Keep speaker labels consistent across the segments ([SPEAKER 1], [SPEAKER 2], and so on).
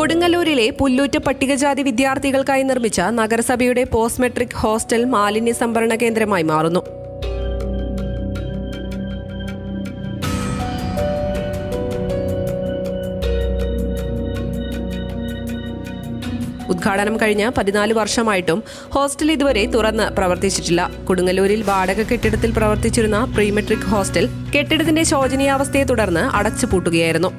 [SPEAKER 1] കൊടുങ്ങല്ലൂരിലെ പുല്ലൂറ്റ് പട്ടികജാതി വിദ്യാർത്ഥികൾക്കായി നിർമ്മിച്ച നഗരസഭയുടെ പോസ്റ്റ് മെട്രിക് ഹോസ്റ്റൽ മാലിന്യ സംഭരണ കേന്ദ്രമായി മാറുന്നു. ഉദ്ഘാടനം കഴിഞ്ഞ പതിനാല് വർഷമായിട്ടും ഹോസ്റ്റൽ ഇതുവരെ തുറന്ന് പ്രവർത്തിച്ചിട്ടില്ല. കൊടുങ്ങല്ലൂരിൽ വാടക കെട്ടിടത്തിൽ പ്രവർത്തിച്ചിരുന്ന പ്രീമെട്രിക് ഹോസ്റ്റൽ കെട്ടിടത്തിന്റെ ശോചനീയാവസ്ഥയെ തുടർന്ന് അടച്ചുപൂട്ടുകയായിരുന്നു.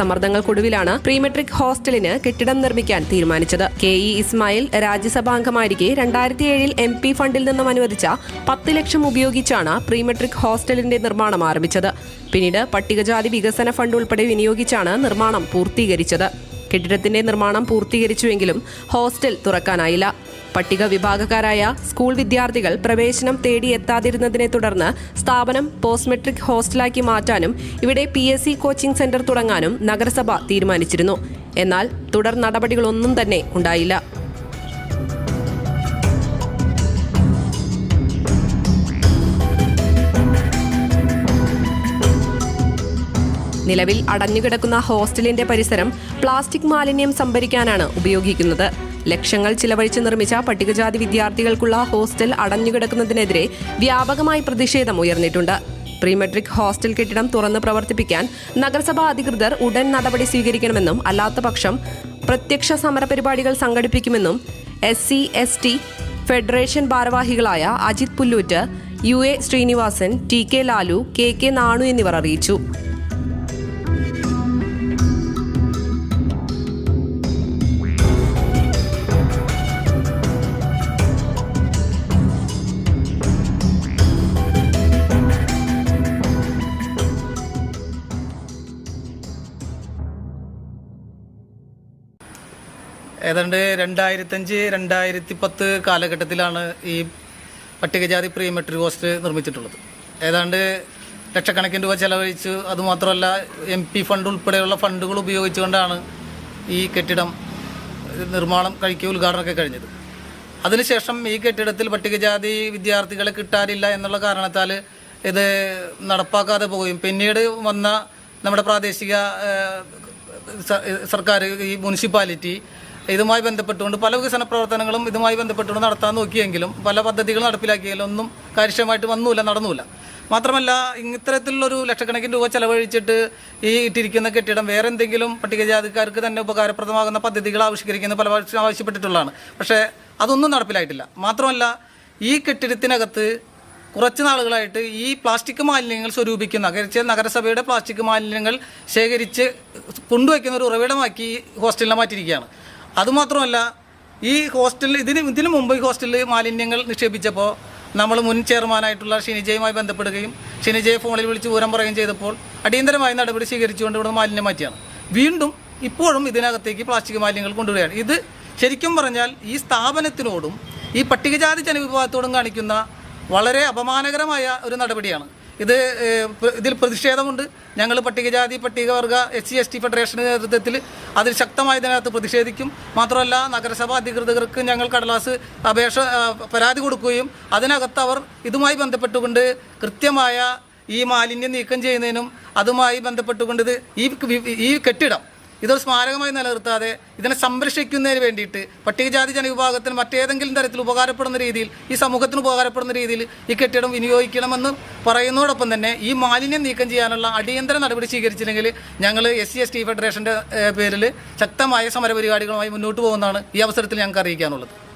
[SPEAKER 1] സമ്മർദ്ദങ്ങൾക്കൊടുവിലാണ് പ്രീമെട്രിക് ഹോസ്റ്റലിന് കെട്ടിടം നിർമ്മിക്കാൻ തീരുമാനിച്ചത്. കെ ഇ ഇസ്മായിൽ രാജ്യസഭാംഗമായിരിക്കെ രണ്ടായിരത്തി ഏഴിൽ എം പി ഫണ്ടിൽ നിന്നും അനുവദിച്ച പത്ത് ലക്ഷം ഉപയോഗിച്ചാണ് പ്രീമെട്രിക് ഹോസ്റ്റലിന്റെ നിർമ്മാണം ആരംഭിച്ചത്. പിന്നീട് പട്ടികജാതി വികസന ഫണ്ട് ഉൾപ്പെടെ വിനിയോഗിച്ചാണ് നിർമ്മാണം പൂർത്തീകരിച്ചത്. കെട്ടിടത്തിന്റെ നിർമ്മാണം പൂർത്തീകരിച്ചുവെങ്കിലും ഹോസ്റ്റൽ തുറക്കാനായില്ല. പട്ടിക വിഭാഗക്കാരായ സ്കൂൾ വിദ്യാർത്ഥികൾ പ്രവേശനം തേടിയെത്താതിരുന്നതിനെ തുടർന്ന് സ്ഥാപനം പോസ്റ്റ് മെട്രിക് ഹോസ്റ്റലാക്കി മാറ്റാനും ഇവിടെ P S C coaching centre തുടങ്ങാനും നഗരസഭ തീരുമാനിച്ചിരുന്നു. എന്നാൽ തുടർ നടപടികളൊന്നും തന്നെ ഉണ്ടായില്ല. നിലവിൽ അടഞ്ഞുകിടക്കുന്ന ഹോസ്റ്റലിന്റെ പരിസരം പ്ലാസ്റ്റിക് മാലിന്യം സംഭരിക്കാനാണ് ഉപയോഗിക്കുന്നത്. ലക്ഷങ്ങൾ ചിലവഴിച്ച് നിർമ്മിച്ച പട്ടികജാതി വിദ്യാർത്ഥികൾക്കുള്ള ഹോസ്റ്റൽ അടഞ്ഞുകിടക്കുന്നതിനെതിരെ വ്യാപകമായി പ്രതിഷേധം ഉയർന്നിട്ടുണ്ട്. പ്രീമെട്രിക് ഹോസ്റ്റൽ കെട്ടിടം തുറന്ന് പ്രവർത്തിപ്പിക്കാൻ നഗരസഭാ അധികൃതർ ഉടൻ നടപടി സ്വീകരിക്കണമെന്നും അല്ലാത്തപക്ഷം പ്രത്യക്ഷ സമരപരിപാടികൾ സംഘടിപ്പിക്കുമെന്നും S C S T federation ഭാരവാഹികളായ Ajith Pullut U A Sreenivasan T K Lalu K K Nanu എന്നിവർ അറിയിച്ചു.
[SPEAKER 2] ഏതാണ്ട് രണ്ടായിരത്തഞ്ച് രണ്ടായിരത്തി പത്ത് കാലഘട്ടത്തിലാണ് ഈ പട്ടികജാതി പ്രീ മെട്രിക് നിർമ്മിച്ചിട്ടുള്ളത്. ഏതാണ്ട് ലക്ഷക്കണക്കിന് രൂപ ചെലവഴിച്ച്. അതുമാത്രമല്ല എം പി ഫണ്ട് ഉൾപ്പെടെയുള്ള ഫണ്ടുകൾ ഉപയോഗിച്ചുകൊണ്ടാണ് ഈ കെട്ടിടം നിർമ്മാണം കഴിക്കുക ഉദ്ഘാടനമൊക്കെ കഴിഞ്ഞത്. അതിനുശേഷം ഈ കെട്ടിടത്തിൽ പട്ടികജാതി വിദ്യാർത്ഥികളെ കിട്ടാനില്ല എന്നുള്ള കാരണത്താൽ ഇത് നടപ്പാക്കാതെ പോവുകയും പിന്നീട് വന്ന നമ്മുടെ പ്രാദേശിക സർക്കാർ ഈ മുനിസിപ്പാലിറ്റി ഇതുമായി ബന്ധപ്പെട്ടുകൊണ്ട് പല വികസന പ്രവർത്തനങ്ങളും ഇതുമായി ബന്ധപ്പെട്ടുകൊണ്ട് നടത്താൻ നോക്കിയെങ്കിലും പല പദ്ധതികൾ നടപ്പിലാക്കിയാലും ഒന്നും കാര്യക്ഷമമായിട്ട് വന്നൂല നടന്നൂല മാത്രമല്ല ഇത്തരത്തിലുള്ളൊരു ലക്ഷക്കണക്കിന് രൂപ ചെലവഴിച്ചിട്ട് ഈ ഇട്ടിരിക്കുന്ന കെട്ടിടം വേറെ എന്തെങ്കിലും പട്ടികജാതിക്കാർക്ക് തന്നെ ഉപകാരപ്രദമാകുന്ന പദ്ധതികൾ ആവിഷ്കരിക്കുന്ന പല ആവശ്യപ്പെട്ടിട്ടുള്ളതാണ്. പക്ഷേ അതൊന്നും നടപ്പിലായിട്ടില്ല. മാത്രമല്ല ഈ കെട്ടിടത്തിനകത്ത് കുറച്ച് നാളുകളായിട്ട് ഈ പ്ലാസ്റ്റിക് മാലിന്യങ്ങൾ സ്വരൂപിക്കുന്ന അകരിച്ച നഗരസഭയുടെ പ്ലാസ്റ്റിക് മാലിന്യങ്ങൾ ശേഖരിച്ച് കൊണ്ടുവയ്ക്കുന്ന ഒരു ഉറവിടമാക്കി ഹോസ്റ്റലിനെ മാറ്റിയിരിക്കുകയാണ്. അതുമാത്രമല്ല ഈ ഹോസ്റ്റലിൽ ഇതിന് ഇതിനു മുമ്പ് ഈ ഹോസ്റ്റലിൽ മാലിന്യങ്ങൾ നിക്ഷേപിച്ചപ്പോൾ നമ്മൾ മുൻ ചെയർമാനായിട്ടുള്ള ഷിനിജയുമായി ബന്ധപ്പെടുകയും ഷിനിജയെ ഫോണിൽ വിളിച്ച് വിവരം പറയുകയും ചെയ്തപ്പോൾ അടിയന്തരമായ നടപടി സ്വീകരിച്ചുകൊണ്ട് ഇവിടെ മാലിന്യം മാറ്റിയാണ്. വീണ്ടും ഇപ്പോഴും ഇതിനകത്തേക്ക് പ്ലാസ്റ്റിക് മാലിന്യങ്ങൾ കൊണ്ടുവരികയാണ്. ഇത് ശരിക്കും പറഞ്ഞാൽ ഈ സ്ഥാപനത്തിനോടും ഈ പട്ടികജാതി ജനവിഭാഗത്തോടും കാണിക്കുന്ന വളരെ അപമാനകരമായ ഒരു നടപടിയാണ്. ഇത് ഇതിൽ പ്രതിഷേധമുണ്ട്. ഞങ്ങൾ പട്ടികജാതി പട്ടികവർഗ എസ് സി എസ് ടി ഫെഡറേഷന്റെ നേതൃത്വത്തിൽ അതിൽ ശക്തമായി ഇതിനകത്ത് പ്രതിഷേധിക്കും. മാത്രമല്ല നഗരസഭാ അധികൃതർക്ക് ഞങ്ങൾ കടലാസ് അപേക്ഷ പരാതി കൊടുക്കുകയും അതിനകത്ത് അവർ ഇതുമായി ബന്ധപ്പെട്ടുകൊണ്ട് കൃത്യമായ ഈ മാലിന്യം നീക്കം ചെയ്യുന്നതിനും അതുമായി ബന്ധപ്പെട്ടുകൊണ്ട് ഇത് ഈ ഈ കെട്ടിടം ഇതൊരു സ്മാരകമായി നിലനിർത്താതെ ഇതിനെ സംരക്ഷിക്കുന്നതിന് വേണ്ടിയിട്ട് പട്ടികജാതി ജനവിഭാഗത്തിന് മറ്റേതെങ്കിലും തരത്തിൽ ഉപകാരപ്പെടുന്ന രീതിയിൽ ഈ സമൂഹത്തിന് ഉപകാരപ്പെടുന്ന രീതിയിൽ ഈ കെട്ടിടം വിനിയോഗിക്കണമെന്ന് പറയുന്നതോടൊപ്പം തന്നെ ഈ മാലിന്യം നീക്കം ചെയ്യാനുള്ള അടിയന്തര നടപടി സ്വീകരിച്ചില്ലെങ്കിൽ ഞങ്ങൾ എസ് സി എസ് ടി ഫെഡറേഷന്റെ പേരിൽ ശക്തമായ സമരപരിപാടികളുമായി മുന്നോട്ട് പോകുന്നതാണ് ഈ അവസരത്തിൽ ഞങ്ങൾക്ക് അറിയിക്കാനുള്ളത്.